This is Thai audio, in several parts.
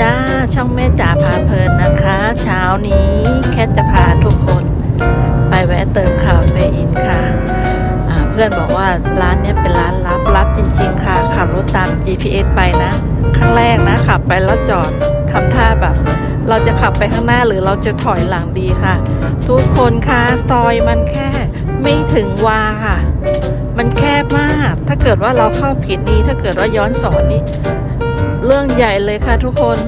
จ้า ช่องแม่จ๋าพาเพลินนะคะ เช้านี้แคทจะพาทุกคน ไปแวะเติมคาเฟอีนค่ะ เพื่อนบอกว่าร้านนี้เป็นร้านลับลับจริง ๆ ค่ะ ขับรถตาม GPS ไปนะ ครั้งแรกนะ ขับไปแล้วจอดทำท่าแบบ เราจะขับไปข้างหน้าหรือเราจะถอยหลังดีค่ะ ทุกคนคะซอยมันแค่ไม่ถึงวาค่ะ มันแคบมาก ถ้าเกิดว่าเราเข้าผิดนี้ถ้าเกิดว่าย้อนสอนนี่ เรื่องใหญ่เลยค่ะทุกคน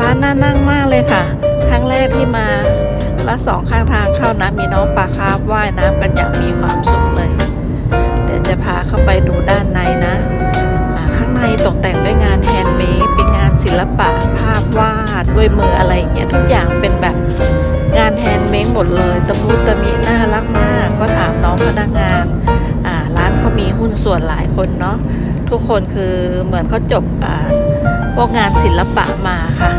ร้านน่านั่งมากเลยค่ะ ครั้งแรกที่มาและสองข้างทางเข้านะมีน้องปลาคาร์ฟว่ายน้ำกันอย่างมีความสุขเลย เดี๋ยวจะพาเข้าไปดูด้านในนะข้างในตกแต่งด้วยงานแฮนด์เมดเป็นงานศิลปะภาพวาดด้วยมืออะไรอย่างเงี้ยทุกอย่างเป็นแบบงานแฮนด์เมดหมดเลยตะมุตะมิน่ารักมาก ก็ถามน้องพนักงาน ร้านเขามีหุ้นส่วนหลายคนเนาะทุกคนคือเหมือนเขาจบอาพวกงานศิลปะมาค่ะ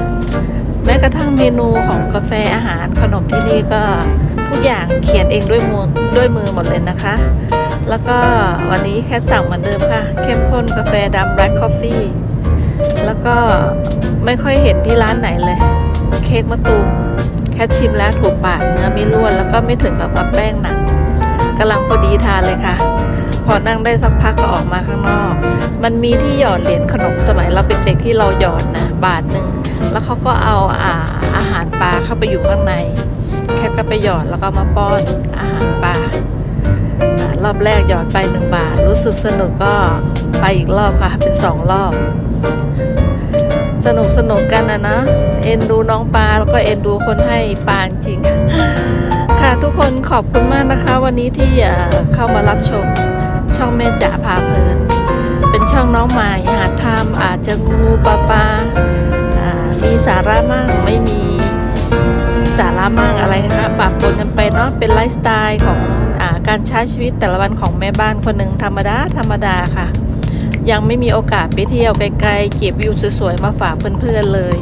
แม้กระทั่งเมนูของกาแฟอาหารขนมที่นี่ก็ทุกอย่างเขียนเองด้วยมือด้วยมือหมดเลยนะคะ แล้วก็วันนี้แค่สั่งเหมือนเดิมค่ะ เข้มข้นกาแฟดำ black coffee แล้วก็ไม่ค่อยเห็นที่ร้านไหนเลย เค้กมะตูมแค่ชิมแล้วถูกปากเนื้อไม่ร่วนแล้วก็ไม่ถึงกับว่าแป้งหนักกำลังพอดีทานเลยค่ะ พอนั่งได้สักพักก็ออกมาข้างนอก มันมีที่หยอดเหรียญขนมสมัยเราเป็นเด็กที่เราหยอดนะบาทหนึ่งแล้วเขาก็เอาอาอาหารปลาเข้าไปอยู่ข้างใน แค่ก็ไปหยอดแล้วก็มาป้อนอาหารปลารอบแรกหยอดไปหนึ่งบาท รู้สึกสนุกก็ไปอีกรอบค่ะเป็นสองรอบ สนุกสนุกกันนะนะ เอ็นดูน้องปลาแล้วก็เอ็นดูคนให้ปลาจริงค่ะทุกคนขอบคุณมากนะคะ วันนี้ที่เข้ามารับชม ช่องแม่จ๋าพาเพลิน เป็นช่องน้องใหม่หาทำอาจจะงูปลาปลามีสาระมั่งไม่มีสาระมั่งอะไรนะคะปะปนกันไปเนาะเป็นไลฟ์สไตล์ของอการใช้ชีวิตแต่ละวันของแม่บ้านคนหนึ่งธรรมดาธรรมดาค่ะ ยังไม่มีโอกาสไปเที่ยวไกลๆเก็บวิวสวยๆมาฝากเพื่อนๆเลย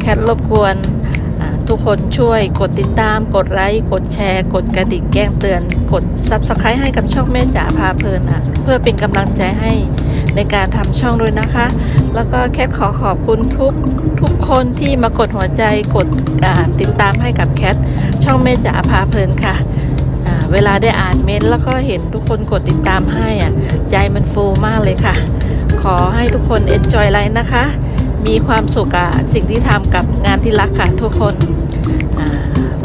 แคทรบกวน ทุกคนช่วยกดติดตาม กดไลค์กดแชร์ กดกระดิ่งแจ้งเตือน กด Subscribe ให้กับช่องแม่จ๋าพาเพลินอะเพื่อเป็นกำลังใจให้ในการทำช่องด้วยนะคะ แล้วก็แคทขอขอบคุณทุกทุกคนที่มากดหัวใจกดอ่าติดตามให้กับแคทช่องแม่จ๋าพาเพลินค่ะเวลาได้อ่านเมนแล้วก็เห็นทุกคนกดติดตามให้อะใจมันฟูมากเลยค่ะ ขอให้ทุกคน enjoy ไลฟ์นะคะ มีความสุขกับสิ่งที่ทำกับงานที่รักค่ะทุกคน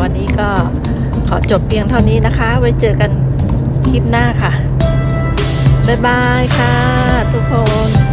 วันนี้ก็ขอจบเพียงเท่านี้นะคะ ไว้เจอกันคลิปหน้าค่ะ บ๊ายบายค่ะ ทุกคน